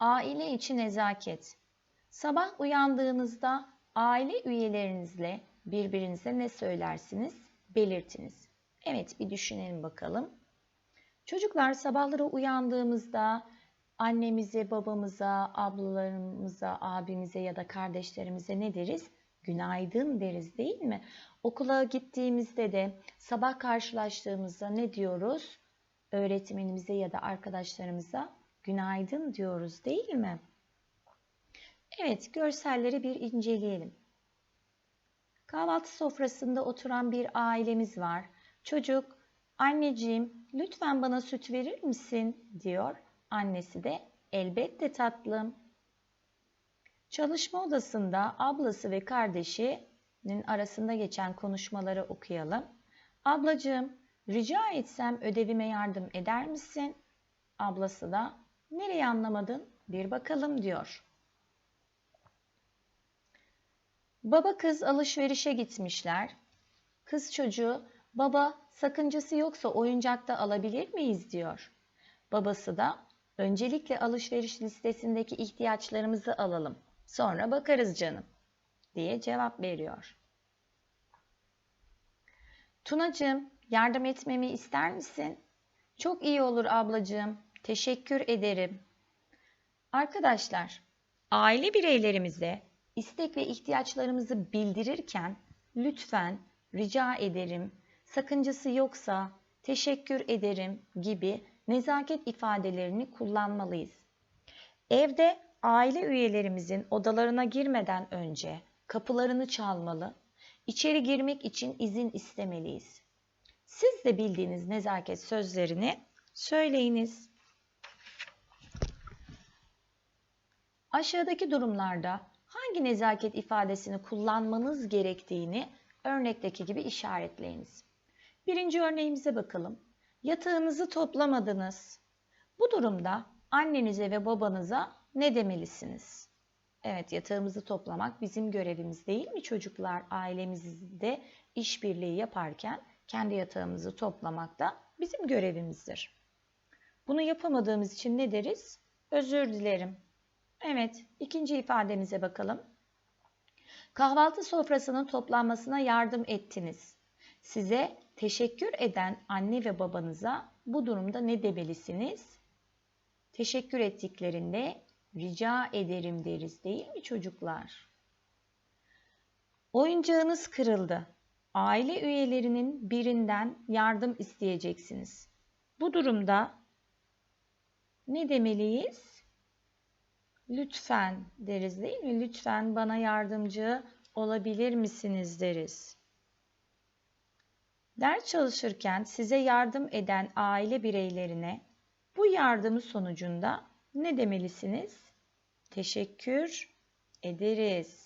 Aile içi nezaket. Sabah uyandığınızda aile üyelerinizle birbirinize ne söylersiniz? Belirtiniz. Evet, bir düşünelim bakalım. Çocuklar sabahları uyandığımızda annemize, babamıza, ablalarımıza, abimize ya da kardeşlerimize ne deriz? Günaydın deriz değil mi? Okula gittiğimizde de sabah karşılaştığımızda ne diyoruz? Öğretmenimize ya da arkadaşlarımıza günaydın diyoruz değil mi? Evet, görselleri bir inceleyelim. Kahvaltı sofrasında oturan bir ailemiz var. Çocuk, anneciğim lütfen bana süt verir misin diyor. Annesi de elbette tatlım. Çalışma odasında ablası ve kardeşinin arasında geçen konuşmaları okuyalım. Ablacığım, rica etsem ödevime yardım eder misin? Ablası da nereye anlamadın? Bir bakalım diyor. Baba kız alışverişe gitmişler. Kız çocuğu, baba sakıncası yoksa oyuncakta alabilir miyiz diyor. Babası da öncelikle alışveriş listesindeki ihtiyaçlarımızı alalım. Sonra bakarız canım diye cevap veriyor. Tunacığım yardım etmemi ister misin? Çok iyi olur ablacığım. Teşekkür ederim. Arkadaşlar, aile bireylerimize istek ve ihtiyaçlarımızı bildirirken lütfen, rica ederim, sakıncası yoksa, teşekkür ederim gibi nezaket ifadelerini kullanmalıyız. Evde aile üyelerimizin odalarına girmeden önce kapılarını çalmalı, içeri girmek için izin istemeliyiz. Siz de bildiğiniz nezaket sözlerini söyleyiniz. Aşağıdaki durumlarda hangi nezaket ifadesini kullanmanız gerektiğini örnekteki gibi işaretleyiniz. Birinci örneğimize bakalım. Yatağınızı toplamadınız. Bu durumda annenize ve babanıza ne demelisiniz? Evet yatağımızı toplamak bizim görevimiz değil mi çocuklar? Ailemizde işbirliği yaparken kendi yatağımızı toplamak da bizim görevimizdir. Bunu yapamadığımız için ne deriz? Özür dilerim. Evet, ikinci ifademize bakalım. Kahvaltı sofrasının toplanmasına yardım ettiniz. Size teşekkür eden anne ve babanıza bu durumda ne demelisiniz? Teşekkür ettiklerinde rica ederim deriz değil mi çocuklar? Oyuncağınız kırıldı. Aile üyelerinin birinden yardım isteyeceksiniz. Bu durumda ne demeliyiz? Lütfen deriz değil mi? Lütfen bana yardımcı olabilir misiniz deriz. Ders çalışırken size yardım eden aile bireylerine bu yardımı sonucunda ne demelisiniz? Teşekkür ederiz.